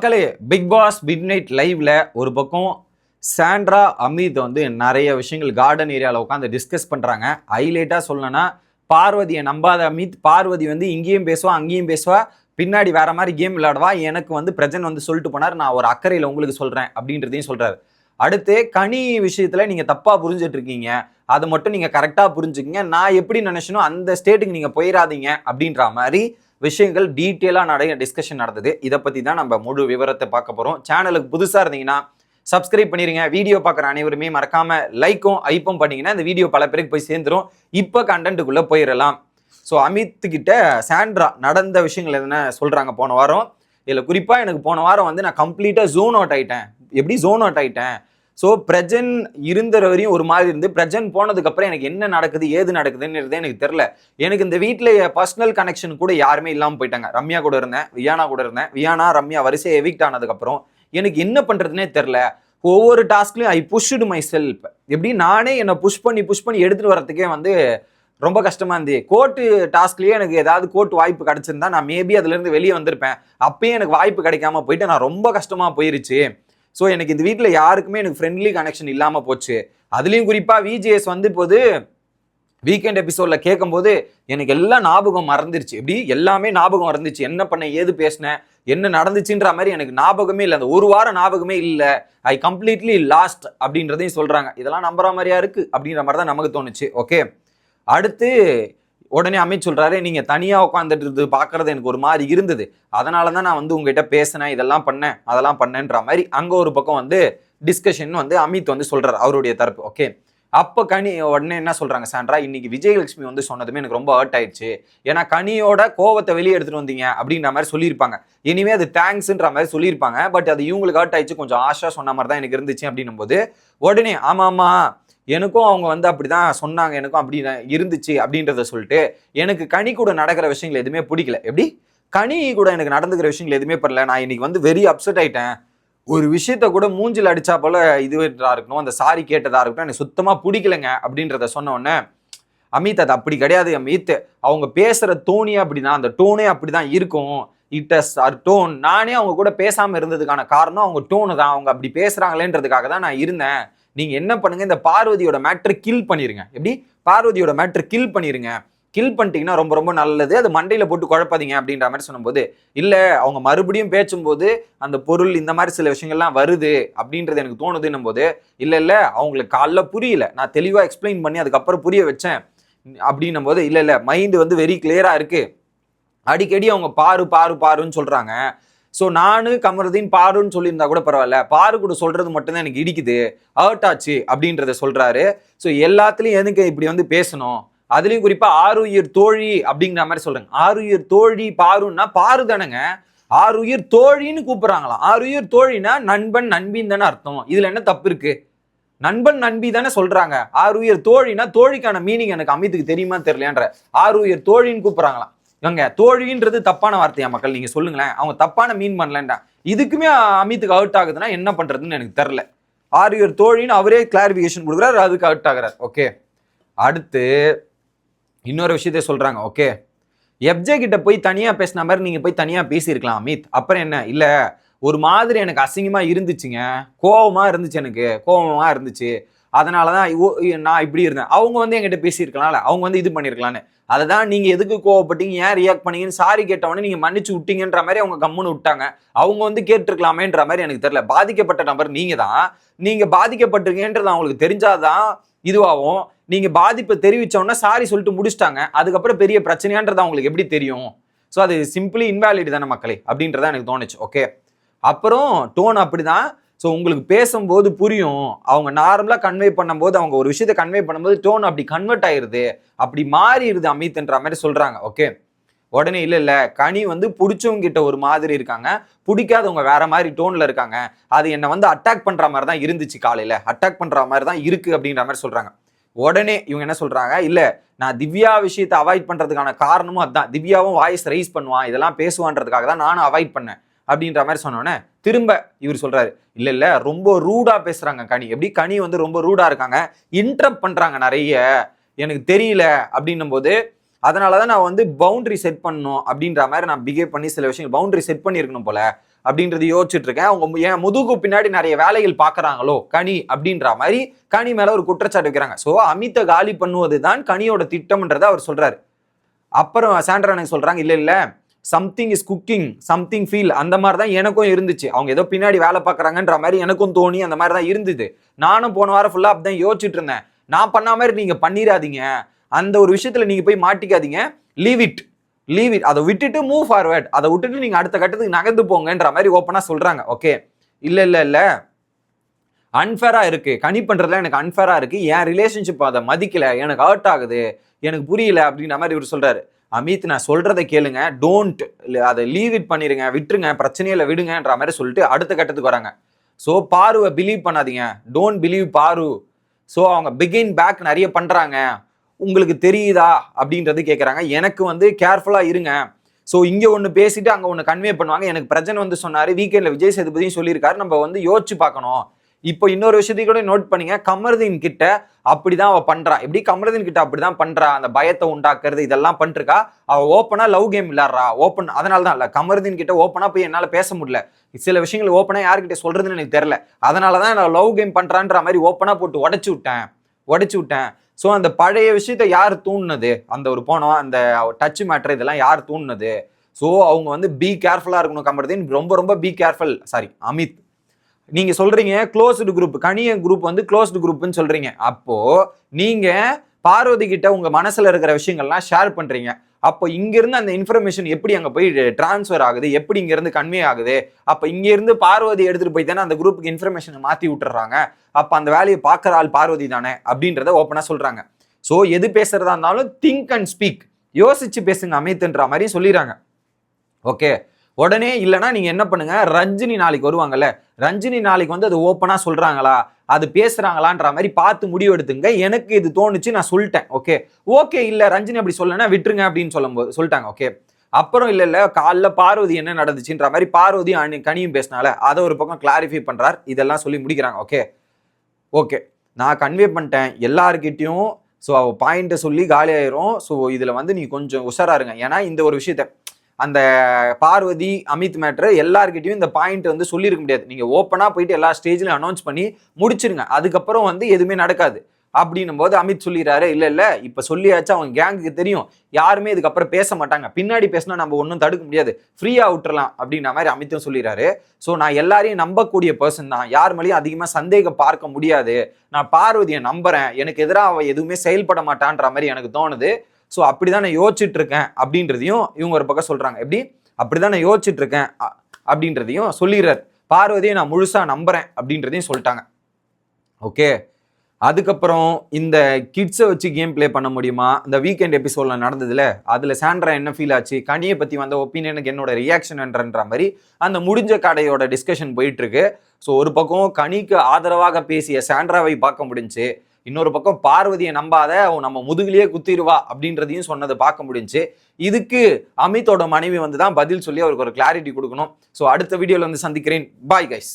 மக்களே big pass mid night லைவ்ல ஒரு பக்கம் சாண்ட்ரா அமித் வந்து நிறைய விஷயங்கள் கார்டன் ஏரியாவில் உட்காந்து டிஸ்கஸ் பண்ணுறாங்க ஹைலைட்டாக சொல்லணும்னா பார்வதியை நம்பாத அமித் பார்வதி வந்து இங்கேயும் பேசுவா அங்கேயும் பேசுவா பின்னாடி வேற மாதிரி கேம் விளையாடுவா எனக்கு வந்து பிரஜன் வந்து சொல்லிட்டு போனார் நான் ஒரு அக்கறையில் உங்களுக்கு சொல்கிறேன் அப்படின்றதையும் சொல்கிறாரு அடுத்து கனி விஷயத்தில் நீங்கள் தப்பாக புரிஞ்சிட்டு இருக்கீங்க. அதை மட்டும் நீங்கள் கரெக்டாக புரிஞ்சுக்கிங்க. நான் எப்படி நினைச்சனோ அந்த ஸ்டேட்டுக்கு நீங்கள் போயிடாதீங்க அப்படின்ற மாதிரி விஷயங்கள் டீட்டெயிலாக நிறைய டிஸ்கஷன் நடந்தது. இதை பற்றி தான் நம்ம முழு விவரத்தை பார்க்க போகிறோம் சேனலுக்கு புதுசாக இருந்தீங்கன்னா சப்ஸ்கிரைப் பண்ணிருங்க. வீடியோ பார்க்குற அனைவருமே மறக்காமல் லைக்கும் ஐப்பும் பண்ணிங்கன்னா இந்த வீடியோ பல பேருக்கு போய் சேர்ந்துரும். இப்போ கண்டென்ட்டுக்குள்ளே போயிடலாம் ஸோ அமித்துக்கிட்ட சாண்ட்ரா நடந்த விஷயங்கள் என்ன சொல்கிறாங்க போன வாரம். இதில் குறிப்பாக எனக்கு போன வாரம் வந்து நான் கம்ப்ளீட்டாக ஜோன் அவுட் ஆகிட்டேன் எப்படி ஜோன் அவுட் ஆகிட்டேன் ஸோ பிரஜன் இருந்த வரையும் ஒரு மாதிரி இருந்து பிரஜன் போனதுக்கப்புறம் எனக்கு என்ன நடக்குது ஏது நடக்குதுன்றது எனக்கு தெரில. எனக்கு இந்த வீட்டில் பர்சனல் கனெக்ஷன் கூட யாருமே இல்லாமல் போயிட்டாங்க. ரம்யா கூட இருந்தேன் வியானா கூட இருந்தேன். வியானா ரம்யா வரிசையை எவிக்ட் ஆனதுக்கப்புறம் எனக்கு என்ன பண்ணுறதுனே தெரில. ஒவ்வொரு டாஸ்க்லையும் ஐ புஷ்டு மை செல்ஃப் எப்படி நானே என்னை புஷ் பண்ணி புஷ் பண்ணி எடுத்துகிட்டு வரதுக்கே வந்து ரொம்ப கஷ்டமா இருந்தது. கோர்ட்டு டாஸ்க்லயே எனக்கு ஏதாவது கோர்ட் வாய்ப்பு கிடைச்சிருந்தா நான் மேபி அதுல இருந்து வெளியே வந்திருப்பேன். அப்பயும் எனக்கு வாய்ப்பு கிடைக்காம போயிட்டு நான் ரொம்ப கஷ்டமா போயிருச்சு. ஸோ எனக்கு இந்த வீட்டில் யாருக்குமே எனக்கு ஃப்ரெண்ட்லி கனெக்ஷன் இல்லாமல் போச்சு. அதுலேயும் குறிப்பாக விஜிஎஸ் வந்து இப்போது வீக்கெண்ட் எபிசோடில் கேட்கும்போது எனக்கு எல்லாம் ஞாபகம் மறந்துருச்சு. எப்படி? எல்லாமே ஞாபகம் மறந்துச்சு என்ன பண்ண ஏது பேசினேன் என்ன நடந்துச்சுன்ற மாதிரி எனக்கு ஞாபகமே இல்லை. அந்த ஒரு வாரம் ஞாபகமே இல்லை. ஐ கம்ப்ளீட்லி லாஸ்ட் அப்படின்றதையும் சொல்கிறாங்க இதெல்லாம் நம்புற மாதிரியா இருக்குது அப்படின்ற மாதிரி தான் நமக்கு தோணுச்சு. ஓகே அடுத்து உடனே அமித் சொல்கிறாரு நீங்கள் தனியாக உட்காந்துட்டு பார்க்குறது எனக்கு ஒரு மாதிரி இருந்தது. அதனால தான் நான் வந்து உங்ககிட்ட பேசினேன் இதெல்லாம் பண்ணேன் அதெல்லாம் பண்ணேன்ற மாதிரி அங்கே ஒரு பக்கம் வந்து டிஸ்கஷன் வந்து அமித் வந்து சொல்கிறார் அவருடைய தரப்பு. ஓகே அப்போ கனி உடனே என்ன சொல்கிறாங்க சாண்ட்ரா இன்னைக்கு விஜயலட்சுமி வந்து சொன்னதுமே எனக்கு ரொம்ப ஹர்ட் ஆயிடுச்சு. ஏன்னா கனியோட கோவத்தை வெளியே எடுத்துகிட்டு வந்தீங்க அப்படின்ற மாதிரி சொல்லியிருப்பாங்க. இனிமே அது தேங்க்ஸ்ன்ற மாதிரி சொல்லியிருப்பாங்க பட் அது இவங்களுக்கு ஹர்ட் ஆயிடுச்சு கொஞ்சம் ஆஷா சொன்ன மாதிரி தான் எனக்கு இருந்துச்சு அப்படின்னும் போது உடனே ஆமாம் ஆமாம் எனக்கும் அவங்க வந்து அப்படிதான் சொன்னாங்க எனக்கும் அப்படி இருந்துச்சு அப்படின்றத சொல்லிட்டு எனக்கு கனி கூட நடக்கிற விஷயங்கள் எதுவுமே பிடிக்கல. எப்படி? கனி கூட எனக்கு நடந்துக்கிற விஷயங்கள் எதுவுமே பண்ணல நான் இன்னைக்கு வந்து வெரி அப்செட் ஆயிட்டேன். ஒரு விஷயத்த கூட மூஞ்சில் அடிச்சா போல இதுவா இருக்கணும் அந்த சாரி கேட்டதா இருக்கட்டும் எனக்கு சுத்தமாக பிடிக்கலங்க அப்படின்றத சொன்ன உடனே அமித் அது அப்படி கிடையாது அமித். அவங்க பேசுகிற தோனி அப்படிதான் அந்த டோனே அப்படிதான் இருக்கும். இட் அஸ் ஆர் டோன் நானே அவங்க கூட பேசாமல் இருந்ததுக்கான காரணம் அவங்க டோனு தான். அவங்க அப்படி பேசுகிறாங்களேன்றதுக்காக தான் நான் இருந்தேன். நீங்கள் என்ன பண்ணுங்க இந்த பார்வதியோட மேட்ரு கில் பண்ணிடுங்க எப்படி? பார்வதியோட மேட்ரு கில் பண்ணிடுங்க கில் பண்ணிட்டீங்கன்னா ரொம்ப ரொம்ப நல்லது. அது மண்டையில் போட்டு குழப்பாதீங்க அப்படின்ற மாதிரி சொன்னபோது இல்லை அவங்க மறுபடியும் பேசும்போது அந்த பொருள் இந்த மாதிரி சில விஷயங்கள்லாம் வருது அப்படின்றது எனக்கு தோணுதுன்னும் போது இல்லை இல்லை அவங்களுக்கு காலைல புரியல. நான் தெளிவாக எக்ஸ்பிளைன் பண்ணி அதுக்கப்புறம் புரிய வச்சேன். அப்படின்னும் போது இல்லை இல்லை மைண்டு வந்து வெரி கிளியராக இருக்குது அடிக்கடி அவங்க பாரு பாரு பாருன்னு சொல்கிறாங்க ஸோ நானு கமருதீன் பாருன்னு சொல்லியிருந்தா கூட பரவாயில்ல. பாரு கூட சொல்றது மட்டும்தான் எனக்கு இடிக்குது. ஹர்ட் ஆச்சு அப்படின்றத சொல்றாரு. ஸோ எல்லாத்துலயும் எதுக்கு இப்படி வந்து பேசணும்? அதுலயும் குறிப்பா ஆறுயிர் தோழி அப்படிங்கிற மாதிரி சொல்றாங்க ஆறுயிர் தோழி பாருன்னா பாரு தானேங்க. ஆறுயிர் தோழின்னு கூப்பிடுறாங்களாம். ஆறுயிர் தோழினா நண்பன் நண்பின்னு தானே அர்த்தம். இதுல என்ன தப்பு இருக்கு? நண்பன் நண்பி தானே சொல்றாங்க. ஆறுயிர் தோழினா தோழிக்கான மீனிங் எனக்கு அமித்துக்கு தெரியுமா தெரியலையான்ற ஆறுயிர் தோழின்னு கூப்பிடுறாங்களாம். இவங்க தோழின்றது தப்பான வார்த்தையா மக்கள்? நீங்க சொல்லுங்களேன். அவங்க தப்பான மீன் பண்ணலன்றா இதுக்குமே அமித்துக்கு அவுட் ஆகுதுன்னா என்ன பண்றதுன்னு எனக்கு தெரில ஆறுயிர் தோழின்னு அவரே கிளாரிபிகேஷன் கொடுக்குறாரு அதுக்கு அவுட் ஆகிறார். ஓகே அடுத்து இன்னொரு விஷயத்த சொல்றாங்க. ஓகே எப்ஜே கிட்ட போய் தனியா பேசின மாதிரி நீங்க போய் தனியா பேசியிருக்கலாம் அமித். அப்புறம் என்ன? இல்ல ஒரு மாதிரி எனக்கு அசிங்கமா இருந்துச்சுங்க. கோவமா இருந்துச்சு எனக்கு. கோபமாக இருந்துச்சு. அதனால தான் நான் இப்படி இருந்தேன். அவங்க வந்து என்கிட்ட பேசியிருக்கலாம்ல. அவங்க வந்து இது பண்ணியிருக்கலான்னு அதை தான் நீங்கள் எதுக்கு கோவப்பட்டீங்க ஏன் ரியாக்ட் பண்ணீங்கன்னு சாரி கேட்டவொடனே நீங்கள் மன்னிச்சு விட்டீங்கன்ற மாதிரி அவங்க கம்முன்னு விட்டாங்க. அவங்க வந்து கேட்டிருக்கலாமேன்ற மாதிரி எனக்கு தெரியல. பாதிக்கப்பட்ட நபர் நீங்கள் தான் நீங்கள் பாதிக்கப்பட்டிருக்கீங்கன்றது அவங்களுக்கு தெரிஞ்சாதான் இதுவாகும். நீங்கள் பாதிப்பை தெரிவிச்ச சாரி சொல்லிட்டு முடிச்சிட்டாங்க. அதுக்கப்புறம் பெரிய பிரச்சனையான்றது அவங்களுக்கு எப்படி தெரியும்? ஸோ அது சிம்பிளி இன்வாலிட் தானே மக்களே அப்படின்றத எனக்கு தோணுச்சு. ஓகே அப்புறம் டோன் அப்படிதான். ஸோ உங்களுக்கு பேசும்போது புரியும். அவங்க நார்மலாக கன்வே பண்ணும்போது அவங்க ஒரு விஷயத்தை கன்வே பண்ணும்போது டோன் அப்படி கன்வெர்ட் ஆயிடுது அப்படி மாறிடுது அமித்ன்ற மாதிரி சொல்கிறாங்க ஓகே உடனே இல்லை இல்லை. கனி வந்து பிடிச்சவங்க கிட்ட ஒரு மாதிரி இருக்காங்க. பிடிக்காதவங்க வேற மாதிரி டோனில் இருக்காங்க. அது என்னை வந்து அட்டாக் பண்ணுற மாதிரி தான் இருந்துச்சு காலையில். அட்டாக் பண்ணுற மாதிரி தான் இருக்குது அப்படின்ற மாதிரி சொல்கிறாங்க உடனே இவங்க என்ன சொல்கிறாங்க இல்லை நான் திவ்யா விஷயத்தை அவாய்ட் பண்ணுறதுக்கான காரணமும் அதுதான் திவ்யாவும் வாய்ஸ் ரைஸ் பண்ணுவான். இதெல்லாம் பேசுவான்றதுக்காக தான் நானும் அவாய்ட் பண்ணேன். அப்படின்ற மாதிரி சொன்னோன்னே திரும்ப இவர் சொல்றாரு இல்ல இல்ல ரொம்ப ரூடா பேசுறாங்க கனி. எப்படி கனி வந்து ரொம்ப ரூடா இருக்காங்க? இன்டரப்ட் பண்றாங்க நிறைய. எனக்கு தெரியல. அப்படின்னும் போது அதனால தான் நான் வந்து பவுண்டரி செட் பண்ணணும் அப்படின்ற மாதிரி நான் பிஹேவ் பண்ணி சில விஷயங்கள் பவுண்டரி செட் பண்ணியிருக்கணும் போல அப்படின்றது யோசிச்சுட்டு இருக்கேன். அவங்க மு- என் முதுகு பின்னாடி நிறைய வேலைகள் பார்க்குறாங்களோ கனி அப்படின்ற மாதிரி கனி மேல ஒரு குற்றச்சாட்டு வைக்கிறாங்க. ஸோ அமித்தை காலி பண்ணுவது தான் கனியோட திட்டம்ன்றதை அவர் சொல்றாரு. அப்புறம் சாண்ட்ரா எனக்கு சொல்றாங்க இல்ல இல்லை something is cooking something feel அந்த மாதிரி தான் எனக்கும் இருந்துச்சு. அவங்க ஏதோ பின்னாடி வேலை பார்க்குறாங்கன்ற மாதிரி எனக்கும் தோணி அந்த மாதிரி தான் இருந்தது. நானும் போன வாரம் ஃபுல்லாக அப்படி தான் யோசிச்சுட்டு இருந்தேன். நான் பண்ண மாதிரி நீங்கள் பண்ணிடாதீங்க அந்த ஒரு விஷயத்தில் நீங்கள் போய் மாட்டிக்காதீங்க. லீவ் இட் லீவ் இட் அதை விட்டுட்டு மூவ் ஃபார்வேர்ட் அதை விட்டுட்டு நீங்கள் அடுத்த கட்டத்துக்கு நகர்ந்து போங்கன்ற மாதிரி ஓப்பனாக சொல்கிறாங்க ஓகே இல்லை இல்லை இல்லை. அன்ஃபேராக இருக்குது கனி பண்ணுறதுல எனக்கு அன்ஃபேராக இருக்குது என் ரிலேஷன்ஷிப் அதை மதிக்கல. எனக்கு ஹர்ட் ஆகுது. எனக்கு புரியல அப்படின்ற மாதிரி இவர் சொல்கிறாரு அமித் நான் சொல்றதை கேளுங்க. டோன்ட் அதை லீவ் இட் பண்ணிருங்க. விட்டுருங்க. பிரச்சனையில விடுங்கன்ற மாதிரி சொல்லிட்டு அடுத்த கட்டத்துக்கு வராங்க. ஸோ பாருவை பிலீவ் பண்ணாதீங்க. Don't believe Paaru. ஸோ அவங்க பிகின் பேக் நிறைய பண்றாங்க. உங்களுக்கு தெரியுதா? அப்படின்றது கேட்குறாங்க எனக்கு வந்து கேர்ஃபுல்லாக இருங்க. ஸோ இங்கே ஒன்று பேசிட்டு அங்கே ஒன்று கன்வே பண்ணுவாங்க. எனக்கு பிரச்சனை வந்து சொன்னார். வீக்கெண்டில் விஜய் சேதுபதியும் சொல்லியிருக்காரு. நம்ம வந்து யோசிச்சு பார்க்கணும். இப்போ இன்னொரு விஷயத்தையும் கூட நோட் பண்ணீங்க. கமருதீன் கிட்ட அப்படிதான் அவ பண்றா. எப்படி கமருதீன் கிட்ட அப்படிதான் பண்றா? அந்த பயத்தை உண்டாக்குறது இதெல்லாம் பண்ணிருக்கா அவ ஓப்பனா லவ் கேம் விளாட்றா ஓப்பன் அதனால தான் இல்ல கமருதீன் கிட்ட ஓப்பனா போய் என்னால பேச முடியல. சில விஷயங்கள் ஓப்பனா யார்கிட்ட சொல்றதுன்னு எனக்கு தெரியல. அதனால தான் நான் லவ் கேம் பண்றான்ற மாதிரி ஓப்பனா போட்டு உடச்சு விட்டேன். உடச்சு விட்டேன். ஸோ அந்த பழைய விஷயத்த யார் தூண்டினது? அந்த ஒரு போனோம் அந்த டச் மேட்ரு இதெல்லாம் யார் தூண்டினது? ஸோ அவங்க வந்து பி கேர்ஃபுல்லாக இருக்கணும் கமருதீன். ரொம்ப ரொம்ப பி கேர்ஃபுல் சாரி அமித். நீங்க சொல்றீங்க க்ளோஸ்டு குரூப் கனிய குரூப் வந்து க்ளோஸ்டு குரூப்னு சொல்றீங்க. அப்போ நீங்க பார்வதி கிட்ட உங்க மனசுல இருக்கிற விஷயங்கள்லாம் ஷேர் பண்றீங்க. அப்போ இங்கேருந்து அந்த இன்ஃபர்மேஷன் எப்படி அங்கே போய் டிரான்ஸ்ஃபர் ஆகுது? எப்படி இங்கேருந்து கன்வே ஆகுது? அப்போ இங்கேருந்து பார்வதி எடுத்துகிட்டு போய் தானே அந்த குரூப்புக்கு இன்ஃபர்மேஷனை மாற்றி விட்டுறாங்க. அப்போ அந்த வேலையை பார்க்குற ஆள் பார்வதி தானே அப்படின்றத ஓப்பனாக சொல்கிறாங்க ஸோ எது பேசுகிறதா இருந்தாலும் திங்க் அண்ட் ஸ்பீக் யோசிச்சு பேசுங்க அமைத்துன்ற மாதிரி சொல்லிடுறாங்க. ஓகே உடனே இல்லைன்னா நீங்க என்ன பண்ணுங்க? ரஞ்சினி நாளைக்கு வருவாங்கல்ல. ரஞ்சினி நாளைக்கு வந்து அது ஓப்பனாக சொல்றாங்களா? அது பேசுறாங்களான்ற மாதிரி பார்த்து முடிவு எடுத்துங்க. எனக்கு இது தோணுச்சு நான் சொல்லிட்டேன். ஓகே ஓகே இல்ல ரஞ்சினி அப்படி சொல்லனா விட்டுருங்க அப்படின்னு சொல்லும்போது சொல்லிட்டாங்க. ஓகே அப்புறம் இல்லை இல்லை காலைல பார்வதி என்ன நடந்துச்சுன்ற மாதிரி பார்வதி அணி- கனியும் பேசினால அதை ஒரு பக்கம் கிளாரிஃபை பண்ணுறார் இதெல்லாம் சொல்லி முடிக்கிறாங்க. ஓகே ஓகே நான் கன்வே பண்ணிட்டேன். எல்லாருக்கிட்டையும் ஸோ அவள் பாயிண்ட்டை சொல்லி காலி ஆயிரும் ஸோ இதில் வந்து நீ கொஞ்சம் உஷாரா இருங்க. ஏன்னா இந்த ஒரு விஷயத்த அந்த பார்வதி அமித் மேட்ரு எல்லாருக்கிட்டையும் இந்த பாயிண்ட் வந்து சொல்லியிருக்க முடியாது. நீங்கள் ஓப்பனாக போயிட்டு எல்லா ஸ்டேஜ்லையும் அனௌன்ஸ் பண்ணி முடிச்சிருங்க. அதுக்கப்புறம் வந்து எதுவுமே நடக்காது. அப்படின்னும் போது அமித் சொல்லிடுறாரு இல்லை இல்லை இப்போ சொல்லியாச்சு அவங்க கேங்குக்கு தெரியும். யாருமே இதுக்கப்புறம் பேச மாட்டாங்க. பின்னாடி பேசினா நம்ம ஒன்றும் தடுக்க முடியாது. ஃப்ரீயாக விட்டுறலாம். அப்படின்ற மாதிரி அமித்தும் சொல்லிடுறாரு. ஸோ நான் எல்லாரையும் நம்பக்கூடிய பர்சன் தான். யார் மேலேயும் அதிகமாக சந்தேகம் பார்க்க முடியாது. நான் பார்வதியை நம்புறேன். எனக்கு எதிராக அவள் எதுவுமே செயல்பட மாட்டான்ற மாதிரி எனக்கு தோணுது. ஸோ அப்படிதான் நான் யோசிச்சுட்டு இருக்கேன் அப்படின்றதையும் இவங்க ஒரு பக்கம் சொல்கிறாங்க எப்படி? அப்படிதான் நான் யோசிச்சுட்டு இருக்கேன் அ- அப்படின்றதையும் சொல்லிடுறாரு. பார்வதியை நான் முழுசாக நம்புகிறேன் அப்படின்றதையும் சொல்லிட்டாங்க. ஓகே? அதுக்கப்புறம் இந்த கிட்ஸை வச்சு கேம் ப்ளே பண்ண முடியுமா? இந்த வீக்கெண்ட் எபிசோடில் நடந்ததுல அதில் சாண்ட்ரா என்ன ஃபீல் ஆச்சு? கனியை பற்றி வந்த ஒப்பீனியனுக்கு என்னோட ரியாக்ஷன் என்றன்ற மாதிரி அந்த முடிஞ்ச கடையோட டிஸ்கஷன் போயிட்டுருக்கு. ஸோ ஒரு பக்கம் கனிக்கு ஆதரவாக பேசிய சாண்ட்ராவை பார்க்க முடிஞ்சு இன்னொரு பக்கம் பார்வதியை நம்பாத அவன் நம்ம முதுகிலேயே குத்திடுவா அப்படின்றதையும் சொன்னதை பார்க்க முடிஞ்சு இதுக்கு அமித்தோட மனைவி வந்து தான் பதில் சொல்லி அவருக்கு ஒரு கிளாரிட்டி கொடுக்கணும். ஸோ அடுத்த வீடியோவில் வந்து சந்திக்கிறேன். Bye guys